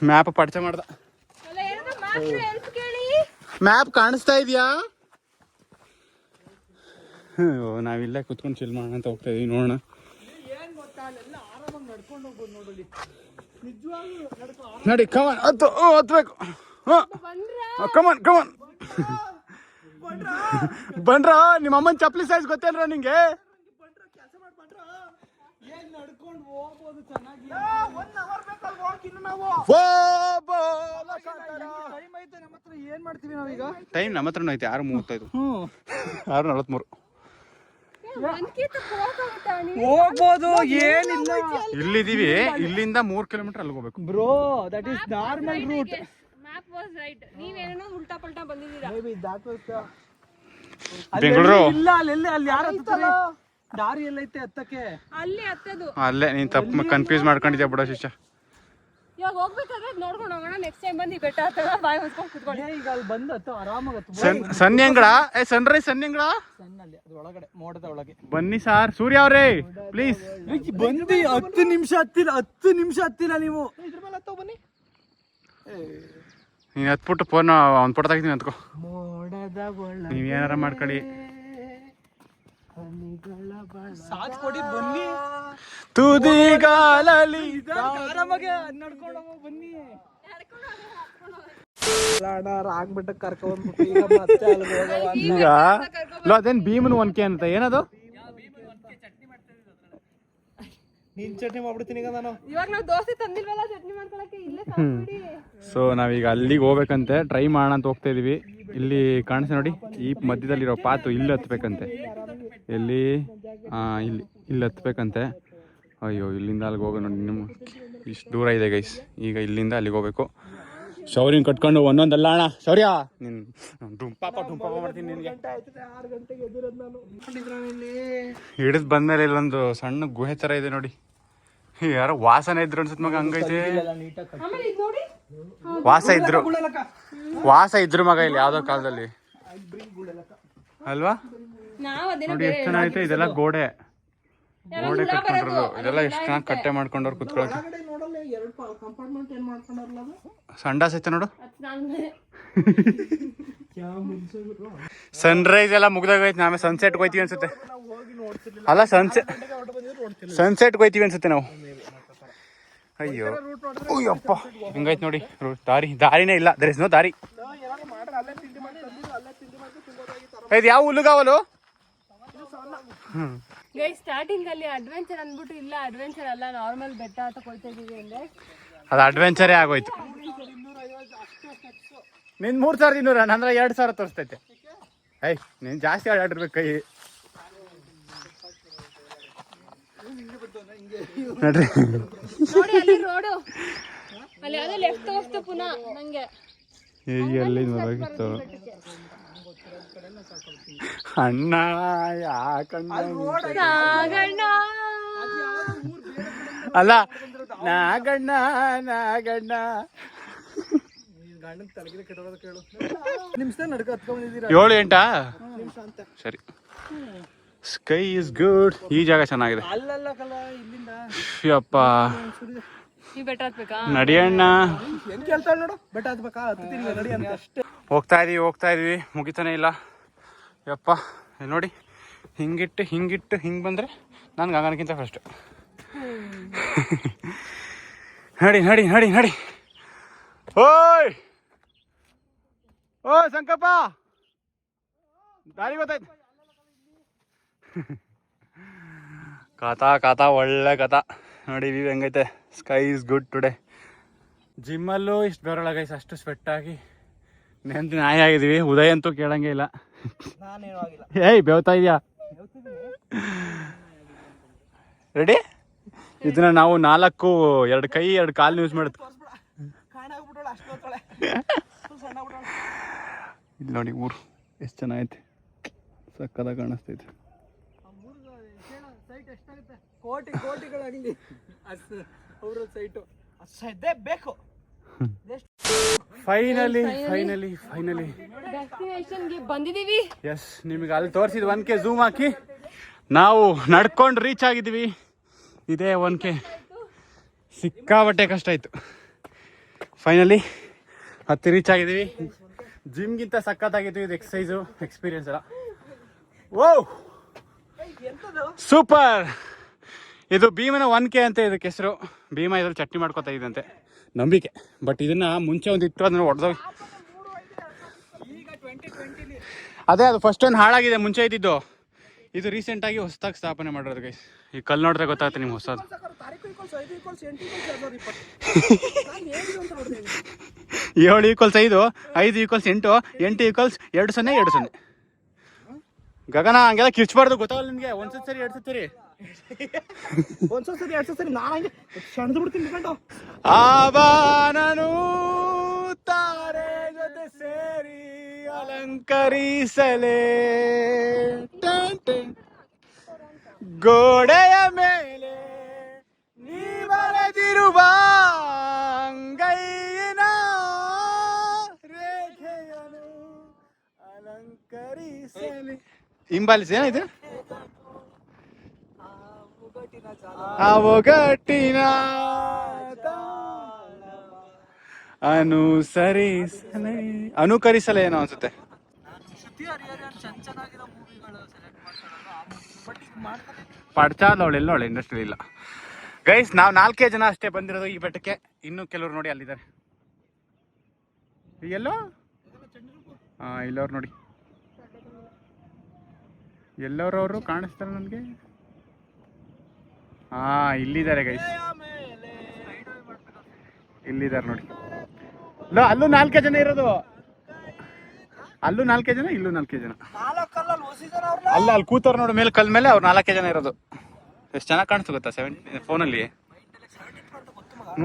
ಮ್ಯಾಪ್? ಪರಿಚಯ ಮಾಡ್ದ. ಮ್ಯಾಪ್ ಕಾಣಿಸ್ತಾ ಇದೆಯಾ? ನಾವಿಲ್ಲೇ ಕುತ್ಕೊಂಡು ಚಿಲ್ ಮಾಡೋಣ ಅಂತ ಹೋಗ್ತಾ ಇದೀವಿ ನೋಡೋಣ. ನಡಿ ಕಮನ್ ಹತ್ತು ಹತ್ಬೇಕು. ಕಮನ್ ಕಮನ್ ಬಂಡ್ರ ನಿಮ್ಮ ಅಮ್ಮನ ಚಪ್ಪಲಿ ಸೈಜ್ ಗೊತ್ತೇನ್ರ ನಿಂಗೆ? ಟೈಮ್ ನಮ್ಮ ಹತ್ರನೂ ಐತೆ ಆರು ಮೂವತ್ತೈದು. ಆರು ನಲವತ್ಮೂರು. ಹೋಗ್ಬೋದು ಏನಿಲ್ಲ. ಇಲ್ಲಿದೀವಿ ಇಲ್ಲಿಂದ ಮೂರ್ ಕಿಲೋಮೀಟರ್ ಅಲ್ಲಿ ಹೋಗ್ಬೇಕು. Bro that is normal route map was right ನೀವೇನೋ ಉಲ್ಟಾ ಪಲ್ಟಾ ಬಂದಿದ್ದೀರಾ? ಬೆಂಗಳೂರು? ಇಲ್ಲ ಅಲ್ಲಿ ಅಲ್ಲಿ ಯಾರು ಹತ್ತುತ್ತಾರೆ ದಾರಿ ಎಲ್ಲೈತೆ ಹತ್ತಕ್ಕೆ ಅಲ್ಲಿ ಹತ್ತದು ಅಲ್ಲೇ ನೀನ್ ತಪ್ಪು ಕನ್ಫ್ಯೂಸ್ ಮಾಡ್ಕೊಂಡಿದ್ಯಾ ಬಿಡ ಶಿಷ್ಯ. ಇವಾಗ ಹೋಗ್ಬೇಕಾದ್ರೆ ನೋಡ್ಕೊಂಡು ಹೋಗೋಣ ನೆಕ್ಸ್ಟ್ ಟೈಮ್ ಬಂದು ಈ ಬೆಟ್ಟ ಹತ್ತದ ಬಾಯ್ ಹೊತ್ಕೊಂಡು ಕುತ್ಕೊಳ್ಳಿ. ಈಗ ಅಲ್ಲಿ ಬಂದು ಹತ್ತು ಆರಾಮಾಗಿ ಹತ್ತು ಸನ್ ಸನ್ಯಂಗಳ ಏ ಸನ್ರೈಸ್ ಸನ್ಯಂಗಳ ಸಣ್ಣಲ್ಲಿ ಅದ್ರ ಒಳಗಡೆ ಮೋಡದ ಒಳಗೆ. ಬನ್ನಿ ಸಾರ್ ಸೂರ್ಯ ಅವ್ರೇ ಪ್ಲೀಸ್ ಬಂದು ಹತ್ತು ನಿಮಿಷ ಹತ್ತಿಲ್ಲ ಹತ್ತು ನಿಮಿಷ ಹತ್ತಿಲ್ಲ ನೀವು. ಇದ್ರ ಮೇಲೆ ಹತ್ತೋ ಬನ್ನಿ. ನೀನ್ ಹತ್ಬಿಟ್ಟು ಫೋನ್ ಅವ್ನ್ ಫೋಟೋ ತೆಗಿತೀನಿ ಅಂತ್ಕೋ ಮೋಡದ ಒಳ ನೀವ್ ಏನಾರ ಮಾಡ್ಕೊಳ್ಳಿ. ಸಾಥ್ ಕೊಡಿ ಬನ್ನಿ ತುದಿಗಾಲಲ್ಲಿ ಆರಾಮಾಗೆ ನಡ್ಕೊಂಡು ಬನ್ನಿ. ಆಗ್ಬಿಟ್ಟ ಕರ್ಕೊಂಡ್ಬಿಟ್ಟು ಈಗ ಲೋ ಅದೇನ್ ಭೀಮನ್ ಒನ್ಕೆ ಅಂತ ಏನದು? ನೀನ್ ಚಟ್ನಿ ಮಾಡ್ಬಿಡ್ತೀನಿ ಈಗ ನಾನು. ಇವಾಗ ನಾವು ದೋಸೆ ತಂದಿಲ್ವಲ್ಲ ಚಟ್ನಿ ಮಾಡ್ಕೊಳಕ್ಕೆ ಇಲ್ಲೇ ಸೊ ನಾವೀಗ ಅಲ್ಲಿಗೆ ಹೋಗ್ಬೇಕಂತೆ ಟ್ರೈ ಮಾಡೋಣ ಅಂತ ಹೋಗ್ತಾ ಇದೀವಿ. ಇಲ್ಲಿ ಕಾಣಿಸ್ತಾ ನೋಡಿ ಈ ಮಧ್ಯದಲ್ಲಿರೋ ಪಾತು ಇಲ್ಲಿ ಹತ್ಬೇಕಂತೆ. ಎಲ್ಲಿ? ಇಲ್ಲಿ ಇಲ್ಲಿ ಹತ್ಬೇಕಂತೆ. ಅಯ್ಯೋ ಇಲ್ಲಿಂದ ಅಲ್ಲಿಗೆ ಹೋಗೋ ನೋಡಿ ನಿಮ್ಮ. ಇಷ್ಟು ದೂರ ಇದೆ ಗೈಸ್ ಈಗ ಇಲ್ಲಿಂದ ಅಲ್ಲಿಗೆ ಹೋಗ್ಬೇಕು. ಶೌರ್ಯನ ಕಟ್ಕೊಂಡು ಒಂದೊಂದಲ್ಲ ಅಣ್ಣ. ಶೌರ್ಯ! ನಿನ್ ಡುಂಪಾಪ ಡುಂಪಾಪ ಮಾಡ್ತೀನಿ ನಿನಗೆ ಆರು ಗಂಟೆಗೆ ಎದುರದ್ ನಾನು ಇಲ್ಲಿ ಹಿಡಿದು ಬಂದ್ಮೇಲೆ ಇಲ್ಲೊಂದು ಸಣ್ಣ ಗುಹೆ ಥರ ಇದೆ ನೋಡಿ. ಯಾರೋ ವಾಸನೆ ಇದ್ರು ಅನ್ಸುತ್ತೆ ಮಗ ಹಂಗೈತೆ. ವಾಸ ಇದ್ರು. ವಾಸ ಇದ್ರು ಮಗ ಇಲ್ಲಿ ಯಾವ್ದೋ ಕಾಲದಲ್ಲಿ. ಅಲ್ವಾ? ನಾವ್ ಅದೇನೋ ನೋಡಿ ಎಷ್ಟು ಚೆನ್ನಾಗೈತೆ ಇದೆಲ್ಲ ಗೋಡೆ. ಗೋಡೆ ಕಟ್ಕೊಂಡಿರೋದು. ಇದೆಲ್ಲ ಎಷ್ಟು ಚೆನ್ನಾಗಿ ಕಟ್ಟೆ ಮಾಡ್ಕೊಂಡವ್ರು ಕುತ್ಕೊಳಕ್ಕೆ ಒಳಗಡೆ ನೋಡಲ್ಲ ಎರಡು ಕಂಪಾರ್ಟ್ಮೆಂಟ್ ಏನ್ ಮಾಡ್ಕೊಂಡಾರಲ್ಲ ಅದು? ಸಂಡಾಸ್ ಐತೆ ನೋಡು. ಸನ್ರೈಸ್ ಎಲ್ಲ ಮುಗ್ದಾಗೈತೆ ನಾವೇ ಸನ್ಸೆಟ್ ಹೋಯ್ತೀವಿ ಅನ್ಸುತ್ತೆ. ಅಲ್ಲ ಸನ್ಸೆ ಸನ್ಸೆಟ್ ಹೋಯ್ತೀವಿ ಅನ್ಸುತ್ತೆ ನಾವು. ಅಯ್ಯೋ. ಅಯ್ಯಪ್ಪ. ಹಿಂಗೈತೆ ನೋಡಿ ದಾರಿ ದಾರಿನೇ ಇಲ್ಲ. ದರ್ ಇಸ್ ನೋ ದಾರಿ. ಏನಾದ್ರು ಮಾಡ್ರೆ ಅಲ್ಲೇ ತಿಂಡಿ ಮಾಡಿ ಅಲ್ಲೇ ತಿಂಡಿ ಮಾಡಿ ತಿನ್ಬೋದಾಗಿತ್ತು. ಇದು ಯಾವ ಹುಲ್ಲುಗಾವಲು? ಗೈ ಸ್ಟಾರ್ಟಿಂಗ್ ಅಲ್ಲಿ ಅಡ್ವೆಂಚರ್ ಅಂದ್ಬಿಟ್ಟು ಇಲ್ಲ ಅಡ್ವೆಂಚರ್ ಅಲ್ಲ ನಾರ್ಮಲ್ ಬೆಟ್ಟ ಅಂತ ಕೊಡ್ತಾ ಇದೀವಿ ಅಂದ್ರೆ. ಅದು ಅಡ್ವೆಂಚರೇ ಆಗೋಯ್ತು. ನಿನ್ ಮೂರ್ ಸಾವಿರದ ಇನ್ನೂರ ನಂದ್ರ ಎರಡ್ ಸಾವಿರ ತೋರಿಸ್ತೈತೆ. ಐ ನೀನ್ ಜಾಸ್ತಿ ಆಡಾಡಿರ್ಬೇಕು ಕೈ. ನೋಡ್ರಿ. ನೋಡಿ ಅಲ್ಲಿ ರೋಡು ಅಲ್ಲಿ ಯಾವ್ದೋ ಲೆಫ್ಟ್ ತೋರಿಸ್ತು ಪುನಃ ನಂಗೆ. ಎಲ್ಲಿ ನೋಡಾಗಿತ್ತು ಅಣ್ಣ ಯಾಕಣ್ಣ? ನಾಗಣ್ಣ. ಅಲ್ಲ ನಾಗಣ್ಣ ನಾಗಣ್ಣ. ಏಳು ಎಂಟಾ? ಸರಿ. ಸ್ಕೈ ಇಸ್ ಗುಡ್ ಈ ಜಾಗ ಚೆನ್ನಾಗಿದೆ. ಯಪ್ಪ. ನಡಿಯಣ್ಣ ಹೋಗ್ತಾ ಇದೀವಿ ಹೋಗ್ತಾ ಇದೀವಿ. ಮುಗಿತಾನೆ ಇಲ್ಲ. ಯಪ್ಪ ನೋಡಿ. ಹಿಂಗಿಟ್ಟು ಹಿಂಗಿಟ್ಟು, ಹಿಂಗೆ ಬಂದರೆ ನಾನು ಹಂಗನಕ್ಕಿಂತ ಫಸ್ಟ್ ನಡಿ ನಡಿ ನಡಿ ನಡಿ. ಓಯ್! ಓ ಸಂಕಪ್ಪ ದಾರಿ ಗೊತ್ತಾಯ್ತು. ಕಥಾ ಕಥಾ ಒಳ್ಳೆ ಕಥಾ. ನೋಡಿ, ವ್ಯೂ ಹೆಂಗೈತೆ? ಸ್ಕೈ ಇಸ್ ಗುಡ್ ಟುಡೇ ಜಿಮ್ಮಲ್ಲೂ ಇಷ್ಟು ಬರೋಳಗೈಸ್ ಅಷ್ಟು ಸ್ವೆಟ್ ಆಗಿ. ನೆಂದು ನಾಯಿ ಆಗಿದೀವಿ. ಉದಯ ಅಂತೂ ಕೇಳಂಗೆ ಇಲ್ಲ. ಏಯ್ ಬೆವ್ತಾ ಇದೆಯಾ? ರೆಡಿ ಇದನ್ನ ನಾವು ನಾಲ್ಕು ಎರಡು ಕೈ ಎರಡು ಕಾಲು ಯೂಸ್ ಮಾಡುತ್ತೆ ಇಲ್ಲಿ ನೋಡಿ ಊರು ಎಷ್ಟು ಚೆನ್ನಾಗೈತೆ. ಸಕ್ಕದ ಕಾಣಿಸ್ತೈತೆ. ಕೋಟಿ ಅವ್ರ ಸೈಟು ಸದ್ಯ ಬೇಕು. ಫೈನಲಿ ಫೈನಲಿ ಫೈನಲಿ ಡೆಸ್ಟಿನೇಷನ್ಗೆ ಬಂದಿದೀವಿ ಎಸ್ ನಿಮಗೆ ಅಲ್ಲಿ ತೋರಿಸಿದ ಒನ್ ಕೆ ಝೂಮ್ ಹಾಕಿ. ನಾವು ನಡ್ಕೊಂಡು ರೀಚ್ ಆಗಿದ್ವಿ ಇದೇ ಒನ್ ಕೆ ಸಿಕ್ಕಾಬಟ್ಟೆ ಕಷ್ಟ ಆಯ್ತು. ಫೈನಲಿ ಹತ್ತಿ ರೀಚ್ ಆಗಿದ್ದೀವಿ. ಜಿಮ್ಗಿಂತ ಸಖತ್ತಾಗಿತ್ತು ಇದು ಎಕ್ಸಸೈಸು ಎಕ್ಸ್ಪೀರಿಯನ್ಸ್ ಎಲ್ಲ. ಓ ಸೂಪರ್ ಇದು ಭೀಮನ ಒನ್ ಕೆ ಅಂತ ಇದಕ್ಕೆ ಹೆಸರು. ಭೀಮ ಇದ್ರಲ್ಲಿ ಚಟ್ನಿ ಮಾಡ್ಕೊತಾ ಇದ್ದಂತೆ. ನಂಬಿಕೆ. ಬಟ್ ಇದನ್ನ ಮುಂಚೆ ಒಂದು ಇಟ್ಟು ಅದನ್ನ ಟ್ವೆಂಟಿಲಿ ಅದೇ ಅದು ಫಸ್ಟ್ ಒಂದು ಹಾಳಾಗಿದೆ ಮುಂಚೆ ಇದ್ದಿದ್ದು. ಇದು ರೀಸೆಂಟಾಗಿ ಹೊಸದಾಗಿ ಸ್ಥಾಪನೆ ಮಾಡಿರೋದು ಗೈಸ್ ಈ ಕಲ್ಲು ನೋಡಿದ್ರೆ ಗೊತ್ತಾಗುತ್ತೆ ನಿಮ್ಗೆ ಹೊಸದು. ಏಳು ಈಕ್ವಲ್ಸ್ ಐದು ಐದು ಈಕ್ವಲ್ಸ್ ಎಂಟು ಎಂಟು ಈಕ್ವಲ್ಸ್ ಎರಡು ಸೊನ್ನೆ ಎರಡು ಸೊನ್ನೆ. ಗಗನ, ಹಂಗೆಲ್ಲ ಕಿರ್ಚ್ಬಾರ್ದು, ಗೊತ್ತಾಗಲ್ಲ ನಿಮಗೆ. ಒಂದ್ಸತ್ ಸರಿ ಎರಡು ಸರಿ. ಒಂದ್ಸಲ ಸರಿ ಎರಡ್ ಸರಿ ನಾನು ಹಂಗೆ ಸೆಣದು ಬಿಡ್ತೀನಿ ಕಂಡು ಆಬಾನನು ತಾರೆ ಜೊತೆ ಸೇರಿ ಅಲಂಕರಿಸಲೇ. ಗೋಡೆಯ ಮೇಲೆ ನೀ ಬರೆದಿರುವ ಅಂಗೈನ ರೇಖೆಯನ್ನು ಅಲಂಕರಿಸಲಿ. ಹಿಂಬಾಲಿಸಿ ಏನಾಯ್ತು? ಆ ಅನುಸರಿಸಲೆ ಅನುಸರಿಸಲೇ ಅನುಕರಿಸಲೇ ಏನೋ ಅನ್ಸುತ್ತೆ. ಪಡ್ಚಾದ ಅವಳು ಎಲ್ಲೋ ಇಂಡಸ್ಟ್ರಿ ಇಲ್ಲ. ಗೈಸ್ ನಾವು ನಾಲ್ಕೇ ಜನ ಅಷ್ಟೇ ಬಂದಿರೋದು ಈ ಬೆಟ್ಟಕ್ಕೆ. ಇನ್ನು ಕೆಲವ್ರು ನೋಡಿ ಅಲ್ಲಿದ್ದಾರೆ. ಎಲ್ಲೋ? ಹಾ ಇಲ್ಲವ್ರು ನೋಡಿ. ಎಲ್ಲರವರು ಕಾಣಿಸ್ತಾರೆ ನನಗೆ. ಹಾ ಇಲ್ಲಿದ್ದಾರೆ ಗೈಸ್ ಇಲ್ಲಿದ್ದಾರೆ ನೋಡಿ. ಅಲ್ಲೂ ನಾಲ್ಕೇ ಜನ ಇರೋದು. ಅಲ್ಲೂ ನಾಲ್ಕೇ ಜನ ಇಲ್ಲೂ ನಾಲ್ಕೇ ಜನ. ಅಲ್ಲ ಅಲ್ಲಿ ಕೂತವ್ರು ನೋಡಿ ಮೇಲೆ ಕಲ್ ಮೇಲೆ ಅವ್ರು ನಾಲ್ಕೇ ಜನ ಇರೋದು. ಎಷ್ಟು ಚೆನ್ನಾಗಿ ಕಾಣಿಸ್ತು ಗೊತ್ತಾ ಸೆವೆನ್ ಫೋನಲ್ಲಿ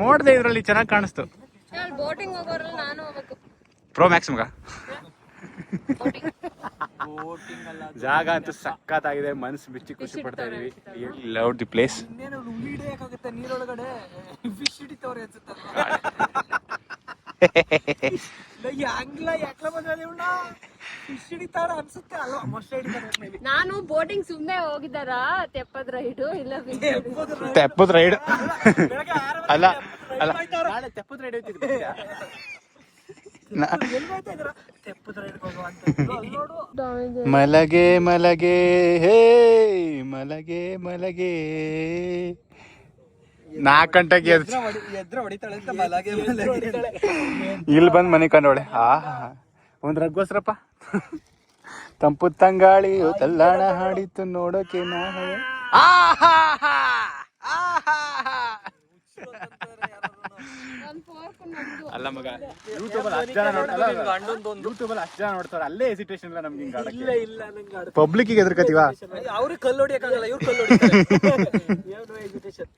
ನೋಡ್ದೆ ಇದರಲ್ಲಿ ಚೆನ್ನಾಗಿ ಕಾಣಿಸ್ತು. ಪ್ರೋ ಮ್ಯಾಕ್ಸ್ ಮಗ? ಜಾಗ ಅಂತೂ ಸಕ್ಕತ್ತಾಗಿದೆ ಮನ್ಸು ಬಿಚ್ಚಿ ಖುಷಿ ಪಡ್ತಾ ಇದೀವಿ. ಲವ್ ದಿ ಪ್ಲೇಸ್ ನೀರೊಳಗಡೆ ಫಿಶ್ ಹಿಡಿತವ್ರೆ. ನಾನು ಬೋಟಿಂಗ್ ಸುಮ್ನೆ ಹೋಗಿದ್ದಾರ ತೆಪ್ಪದ ರೈಡು ಇಲ್ಲ ತೆಪ್ಪದ ರೈಡ್ ಅಲ್ಲ ಅಲ್ಲ. ತೆಪ್ಪದ ರೈಡ್ ಮಲಗೆ ಮಲಗೆ ಹೇ ಮಲಗೆ ಮಲಗೆ. ನಾಲ್ಕು ಗಂಟೆಗೆ ಎದ್ದು ಎದ್ರ ಹೊಡಿತಾಳೆ ಮಲಗೆ ಮಲಗೆ. ಇಲ್ಲಿ ಬಂದು ಮನೆ ಕಂಡೋಳೆ. ಆ ಒಂದ್ ರಗ್ಗೋಸ್ರಪ್ಪ. ತಂಪು ತಂಗಾಳಿ ತಲ್ಲಾಣ ಹಾಡಿತ್ತು ನೋಡೋಕೆ ನಾ. ಅಲ್ಲ ಮಗ ಯೂಟ್ಯೂಬ್ ಅಲ್ಲಿ ಅಷ್ಟು ಜನ ನೋಡ್ತಾರೆ. ಯೂಟ್ಯೂಬ್ ಅಲ್ಲಿ ಅಷ್ಟು ಜನ ನೋಡ್ತಾರ. ಅಲ್ಲೇ ಹೆಸಿಟೇಷನ್ ಇಲ್ಲ ನಮ್ಗೆ ಹಿಂಗ ಇಲ್ಲ ಇಲ್ಲ ನಂಗೆ ಆಡ ಪಬ್ಲಿಕ್ ಎದುರ್ಕತೀವ ಅವ್ರಿಗೆ ಕಲ್ಲು ಹೊಡಿಯಕ್ಕಾಗಲ್ಲ ಇವ್ರು ಕಲ್ಲು ಹೊಡಿತಾರೆ. ಏನು ಎಜುಕೇಶನ್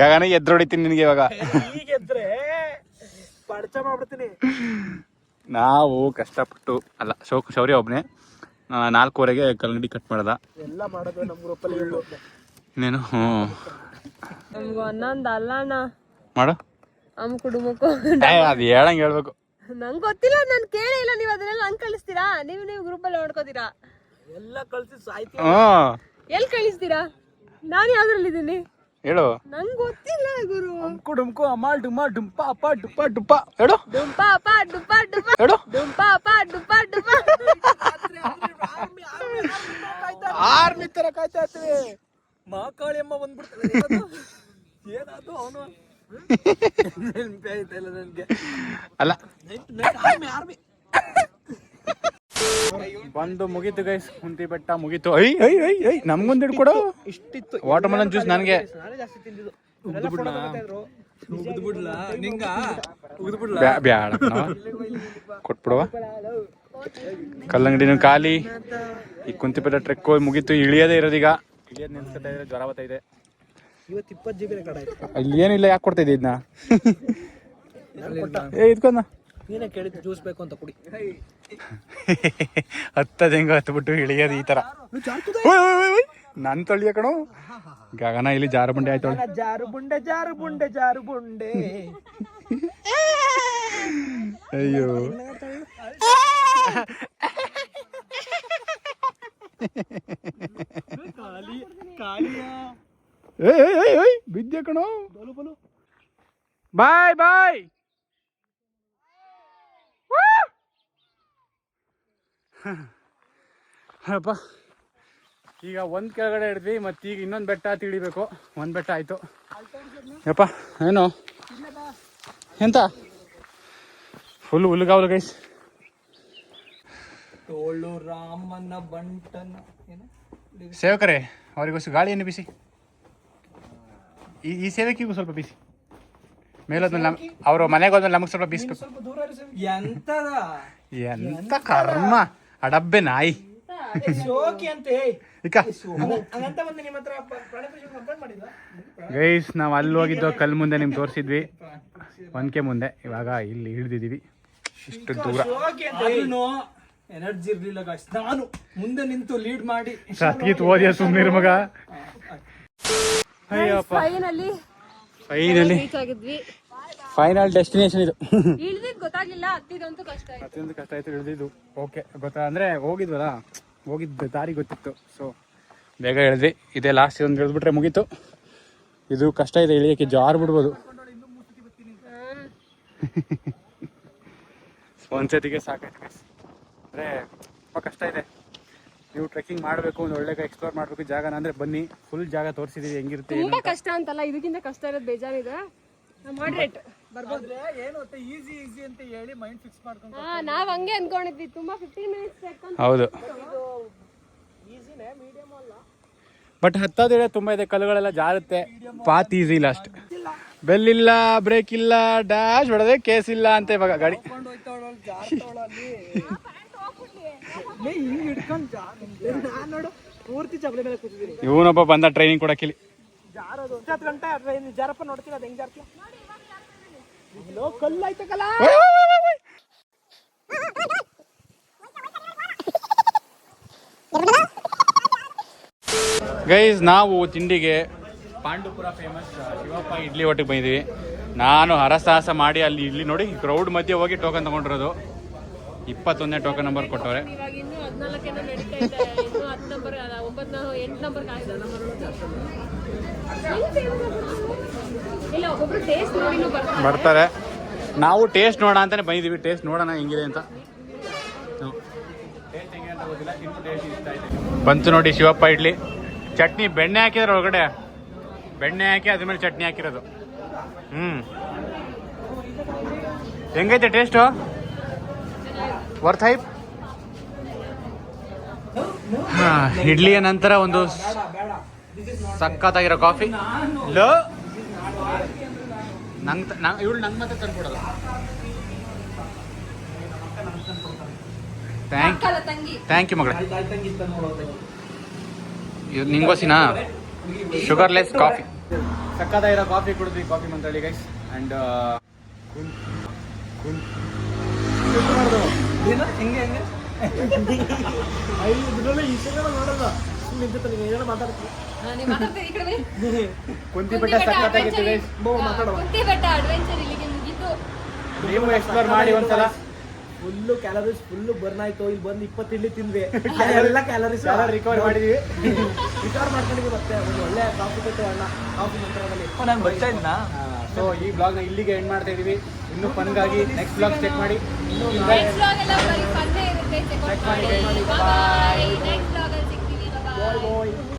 ಗಗನ ಎದ್ರು ಹೊಡಿತೀನಿ ನಿನಗೆ ಇವಾಗ. ಈಗ ಎದ್ರೆ ಪಡ್ಚ ಮಾಡ್ಬಿಡ್ತೀನಿ. ನಾವು ಕಷ್ಟಪಟ್ಟು ಅಲ್ಲ ಶೌಕ್ ಶೌರ್ಯ ಒಬ್ಬನೇ ನಾಲ್ಕೂವರೆಗೆ ಕಲ್ಲಂಗಡಿ ಕಟ್ ಮಾಡ್ದ. ಎಲ್ಲ ಮಾಡೋದು ನಮ್ಮ ಗ್ರೂಪಲ್ಲಿ ಇನ್ನೇನು ಹ್ಞೂ ನಮ್ಗೆ ಒಂದೊಂದು ಅಲ್ಲಣ್ಣ ಮಾಡು. ಅಮ್ಮ ಕುಡುಮಕ್ಕೂ ಏ ಅದು ಹೇಳಂಗ್ ಹೇಳ್ಬೇಕು. ನಂಗೆ ಗೊತ್ತಿಲ್ಲ ನಾನು ಕೇಳೇ ಇಲ್ಲ ನೀವು ಅದನ್ನೆಲ್ಲ ಹಂಗೆ ಕಳಿಸ್ತೀರಾ? ನೀವು ನೀವು ಗ್ರೂಪಲ್ಲಿ ನೋಡ್ಕೋತೀರಾ? ಎಲ್ಲ ಕಳ್ಸಿ ಸಾಯ್ತಿ ಹ್ಞೂ ಎಲ್ಲಿ ಕಳಿಸ್ತೀರಾ? ನಾನು ಯಾವ್ದ್ರಲ್ಲಿದ್ದೀನಿ ಹೇಳು. ನಂಗೆ ಗೊತ್ತಿಲ್ಲ ಗುರು. ಅಮ್ಕು ಡುಮ್ಕು ಅಮಾಲ್ ಡುಮ್ಮ ಡುಂಪ ಅಪ್ಪ ಡುಪ್ಪ ಡುಪ್ಪ. ಹೇಳು. ಡುಂಪ ಅಪ್ಪ ಡುಪ್ಪ ಡುಪ್ಪ. ಹೇಳು. ಡುಂಪ ಅಪ್ಪ ಡುಪ್ಪ ಡುಪ್ಪ. ಆರ್ಮಿ ತರ ಕಾಯ್ತಾ ಇರ್ತೀವಿ. ಮಾಕಾಳಿ ಅಮ್ಮ ಬಂದ್ಬಿಡ್ತಾರೆ. ಏನಾದ್ರು ಅವನು ನೆನ್ಪೇ ಆಯ್ತಾ ಇಲ್ಲ ನನ್ಗೆ ಅಲ್ಲ. ಬಂದು ಮುಗೀತು ಗೈಸ್ ಕುಂತಿ ಬೆಟ್ಟ ಮುಗೀತು. ಐ ಐ ಐ ಐ ನಮ್ಗೊಂದು ಹಿಡ್ಕೊಡ. ಇಷ್ಟಿತ್ತು. ವಾಟರ್ ಮೆಲನ್ ಜ್ಯೂಸ್ ನನಗೆ. ನಾನೇ ಜಾಸ್ತಿ ತಿಂದಿದ್ದು. ಉಗ್ದು ಬಿಡ್ಲ? ನಿಂಗ? ಉಗ್ದು ಬಿಡ್ಲ? ಬ್ಯಾಡ ಕೊಟ್ಬಿಡುವ. ಕಲ್ಲಂಗಡಿನೂ ಖಾಲಿ. ಈ ಕುಂತಿಪೇಟೆ ಟ್ರೆಕ್ ಹೋಗಿ ಮುಗೀತು. ಇಳಿಯೋದೇ ಇರೋದೀಗ. ಇಳಿಯೋದು ನಿಲ್ಸ್ಕೊತಾ ಇದ್ರೆ ಜ್ವರ ಬರ್ತಾ ಇದೆ. ಇವತ್ತು ಇಪ್ಪತ್ತು ಜಿ ಬಿ ರೆಕಾರ್ಡ್ ಆಯ್ತು. ಇಲ್ಲಿ ಏನಿಲ್ಲ ಯಾಕೆ ಕೊಡ್ತಾ ಇದ್ದೆ ಇದನ್ನ ಏ ಇದ್ಕೊಂಡ ನೀನೇ ಕೇಳಿದ್ದು ಜ್ಯೂಸ್ ಬೇಕು ಅಂತ ಕುಡಿ. ಹತ್ತದ ಹೆಂಗ ಹತ್ಬಿಟ್ಟು ಇಳಿಯೋದು ಈ ತರ. ನನ್ ತೊಳಿಯ ಕಣೋ. ಗಗನ ಇಲ್ಲಿ ಜಾರುಬಂಡೆ ಆಯ್ತು ಜಾರು ಬುಂಡೆ ಜಾರು ಬುಂಡೆ ಜಾರು ಬುಂಡೆ ಅಯ್ಯೋ. ಕಾಲಿ ಖಾಲಿಯ ಏಯ್ ಏಯ್ ಏಯ್ ಏಯ್ ಬಿದ್ದೆ ಕಣೋ. ಬಲು ಬಲು. ಬಾಯ್ ಬಾಯ್. ಅಪ್ಪ ಈಗ ಒಂದ್ ಕೆಳಗಡೆ ಹಿಡಿದ್ವಿ ಮತ್ತೆ ಈಗ ಇನ್ನೊಂದು ಬೆಟ್ಟ ತಿಳಿಬೇಕು ಒಂದ್ ಬೆಟ್ಟ ಆಯ್ತು. ಯಪ್ಪ ಏನು? ಎಂತ? ಫುಲ್ ಹುಲ್ಗಾವಲು ಗೈಸ್ ರಾಮನ ಬಂಟನ. ಏನು? ಸೇವಕರೇ ಅವರಿಗೋಸ್ಕರ ಗಾಳಿಯನ್ನು ಬಿಸಿ. ಈ ಈ ಸೇವಕಿಗೂ ಸ್ವಲ್ಪ ಬಿಸಿ. ಮೇಲೋದ್ಮೇಲೆ ನಮ್ ಅವ್ರ ಮನೆಗೆ ಹೋದ್ಮೇಲೆ ನಮಗೆ ಸ್ವಲ್ಪ ಬೀಸ್ಬೇಕು ಸ್ವಲ್ಪ ದೂರ ಇರು ಸ್ವಾಮಿ. ಎಂತದ? ಎಂತ ಕರ್ಮ? ಅಡಬ್ಬೆ ನಾಯಿ. ಶೋಕಿ ಅಂತೆ ಇಕ್ಕ ಹಂಗಂತ ಬಂದು ನಿಮ್ಮ ಹತ್ರ ಪ- ಪ್ರಾಣಿ ಪಕ್ಷಿ ಕಂಪ್ಲೇಂಟ್ ಮಾಡಿದ್ವಾ? ಗೈಸ್ ನಾವು ಅಲ್ಲಿ ಹೋಗಿದ್ದು ಕಲ್ ಮುಂದೆ ನಿಮ್ಗೆ ತೋರಿಸಿದ್ವಿ. ಒನ್ಕೆ ಮುಂದೆ. ಇವಾಗ ಇಲ್ಲಿ ಹಿಡಿದಿದ್ದೀವಿ ಇಷ್ಟು ದೂರ. ಶೋಕಿ ಅಂತ ಎನರ್ಜಿ ಇರ್ಲಿಲ್ಲ ಗಾಯ್ಸ್ ನಾನು ಮುಂದೆ ನಿಂತು ಲೀಡ್ ಮಾಡಿ. ಸತ್ಗೀತ್ ಓದಿಯ ಸುಮ್ಮನೆ ಮಗ? ಅಯ್ಯಪ್ಪ ಫೈನಲ್ಲಿ ಫೈನಲಿ ರೀಚ್ ಆಗಿದ್ವಿ ಫೈನಲ್ ಡೆಸ್ಟಿನೇಷನ್ ಇದು. ಇಳ್ದಿದ್ ಗೊತ್ತಾಗ್ಲಿಲ್ಲ ಹತ್ತಿದಂತೂ ಕಷ್ಟ ಆಯ್ತು. ಪ್ರತಿಯೊಂದು ಕಷ್ಟ ಆಯ್ತು ಇಳಿದಿದ್ದು. ಓಕೆ ಗೊತ್ತಾ? ಅಂದರೆ ಹೋಗಿದ್ವಲ್ಲ? ಹೋಗಿದ್ದು ದಾರಿ ಗೊತ್ತಿತ್ತು. ಸೊ ಬೇಗ ಹೇಳಿದ್ವಿ ಇದೇ ಲಾಸ್ಟ್ ಒಂದು ಇಳಿದ್ಬಿಟ್ರೆ ಮುಗೀತು. ಇದು ಕಷ್ಟ ಇದೆ ಇಳಿಯೋಕ್ಕೆ ಜಾರು ಬಿಡ್ಬೋದು ಒಂದ್ಸತಿಗೆ ಸಾಕಾಯ್ತು ಅಂದರೆ ತುಂಬ ಕಷ್ಟ ಇದೆ. ನೀವು ಟ್ರೆಕ್ಕಿಂಗ್ ಮಾಡಬೇಕು ಒಂದು ಒಳ್ಳೆ ಎಕ್ಸ್ಪ್ಲೋರ್ ಮಾಡಬೇಕು ಜಾಗನ ಅಂದರೆ ಬನ್ನಿ. ಫುಲ್ ಜಾಗ ತೋರಿಸಿದೀವಿ ಹೆಂಗಿರುತ್ತೆ ತುಂಬಾ ಕಷ್ಟ ಅಂತಲ್ಲ ಇದಕ್ಕಿಂತ ಕಷ್ಟ ಇರೋದು ಬೇಜಾರಿದೆ. ಮಾಡ್ರೇಟ್ ಬರ್ಬೋದ್ರೆ ಏನು ಅಂತ ಈಸಿ ಈಸಿ ಅಂತ ಹೇಳಿ ಮೈಂಡ್ ಫಿಕ್ಸ್ ಮಾಡ್ಕೊಂಡು ಹಾ ನಾವ್ ಹಂಗೆ ಅನ್ಕೊಂಡಿದ್ವಿ. ತುಂಬಾ ಫಿಫ್ಟೀನ್ ಮಿನಿಟ್ಸ್ ಹೌದು. ಈಸಿನೇ ಮೀಡಿಯಂ ಅಲ್ಲ. ಬಟ್ ಹತ್ತೋದಿದೆ ತುಂಬಾ ಇದೆ ಕಲ್ಲುಗಳೆಲ್ಲ ಜಾರುತ್ತೆ. ಪಾತ್ ಈಸಿ ಇಲ್ಲ ಅಷ್ಟು. ಬೆಲ್ ಇಲ್ಲ ಬ್ರೇಕ್ ಇಲ್ಲ ಡ್ಯಾಶ್ ಹೊಡೆದೆ ಕೇಸ್ ಇಲ್ಲ ಅಂತ ಇವಾಗ ಗಾಡಿ. ಇವನೊಬ್ಬ ಬಂದ ಟ್ರೈನಿಂಗ್ ಕೊಡಕ್ಕಿಲ್ಲಿ. ಗಂಟೆ ಟ್ರೈನ್ ಜಾರಪ್ಪ ನೋಡ್ತೀನಿ ಅದು ಹೆಂಗ್ ಕಲ್ಲು ಗೈಸ್ ನಾವು ತಿಂಡಿಗೆ ಪಾಂಡುಪುರ ಫೇಮಸ್ ಶಿವಪ್ಪ ಇಡ್ಲಿ ಒಟ್ಟಿಗೆ ಬಂದಿದ್ದೀವಿ. ನಾನು ಹರಸಾಹಸ ಮಾಡಿ ಅಲ್ಲಿ ಇಲ್ಲಿ ನೋಡಿ ಕ್ರೌಡ್ ಮಧ್ಯೆ ಹೋಗಿ ಟೋಕನ್ ತಗೊಂಡಿರೋದು. ಇಪ್ಪತ್ತೊಂದನೇ ಟೋಕನ್ ನಂಬರ್ ಕೊಟ್ಟವ್ರೆ. ಬರ್ತಾರೆ. ನಾವು ಟೇಸ್ಟ್ ನೋಡೋಣ ಅಂತಾನೆ ಬಂದಿದ್ದೀವಿ ಟೇಸ್ಟ್ ನೋಡೋಣ ಹೆಂಗಿದೆ ಅಂತ. ಬಂತು ನೋಡಿ ಶಿವಪ್ಪ ಇಡ್ಲಿ. ಚಟ್ನಿ ಬೆಣ್ಣೆ ಹಾಕಿದ್ರೆ ಒಳಗಡೆ. ಬೆಣ್ಣೆ ಹಾಕಿ ಅದ್ರ ಮೇಲೆ ಚಟ್ನಿ ಹಾಕಿರೋದು. ಹ್ಮ್. ಹೆಂಗೈತೆ ಟೇಸ್ಟು ವರ್ತ್ ಹೈಪ್ ಹಾ ಇಡ್ಲಿಯ ನಂತರ ಒಂದು ಸಕ್ಕತ್ತಾಗಿರೋ ಕಾಫಿ ಲೋ ನಂಗೆ ಇವಳು ನಂಗೆ ಮತ್ತೆ ತಂದ್ಕೊಡಲ್ಲ ಥ್ಯಾಂಕ್ ಯು ತಂಗಿ ಥ್ಯಾಂಕ್ ಯು ಮಗಳೇ ಇದು ನಿಂಗೋಸಿನಾ ಶುಗರ್ಲೆಸ್ ಕಾಫಿ ಸಕ್ಕತ್ತಾಗಿರೋ ಕಾಫಿ ಕುಡಿದ್ವಿ ಕಾಫಿ ಮಂತಳಿ ಗೈಸ್ ಆ್ಯಂಡ್ ಕುನ್ ಹೆಂಗೆ ಏನೋ. ಕುಂತಿ ಬೆಟ್ಟ ಸಕ್ಕತ್ತಾಗಿತ್ತು ಮಾತಾಡುವ ಕುಂತಿ ಬೆಟ್ಟ ಅಡ್ವೆಂಚರ್ ಇಲ್ಲಿಗೆ ಮುಗೀತು. ನೀವು ಎಕ್ಸ್ಪ್ಲೋರ್ ಮಾಡಿ ಒಂದ್ಸಲ. ಫುಲ್ಲು ಕ್ಯಾಲರೀಸ್ ಫುಲ್ಲು ಬರ್ನ್ ಆಯ್ತು. ಇಲ್ಲಿ ಬಂದು ಇಪ್ಪತ್ತು ಇಲ್ಲಿ ತಿಂದ್ವಿ. ಎಲ್ಲ ಕ್ಯಾಲರೀಸ್ ಎಲ್ಲ ರಿಕವರ್ ಮಾಡಿದೀವಿ. ರಿಕವರ್ ಮಾಡ್ಕೊಂಡಿದ್ವಿ ಮತ್ತೆ. ಒಂದು ಒಳ್ಳೆ ಕಾಫಿ ಕೊಟ್ಟು ಅಣ್ಣ. ಕಾಫಿ ನಂತರದಲ್ಲಿ ನಾನು ಬರ್ತಾ ಇದ್ನಾ ಸೊ ಈ ಬ್ಲಾಗ್ನ ಇಲ್ಲಿಗೆ ಎಂಡ್ ಮಾಡ್ತಾ ಇದೀವಿ. ಇನ್ನೂ ಫನ್ಗಾಗಿ ನೆಕ್ಸ್ಟ್ ಬ್ಲಾಗ್ ಚೆಕ್ ಮಾಡಿ. ನೆಕ್ಸ್ಟ್ ಬ್ಲಾಗ್ ಎಲ್ಲ ಬರೀ ಫನ್ನೇ ಇರುತ್ತೆ. ಚೆಕ್ ಮಾಡಿ ಬಾಯ್ ನೆಕ್ಸ್ಟ್ ಬ್ಲಾಗ್ ಅಲ್ಲಿ ಸಿಗ್ತೀವಿ ಬಾಯ್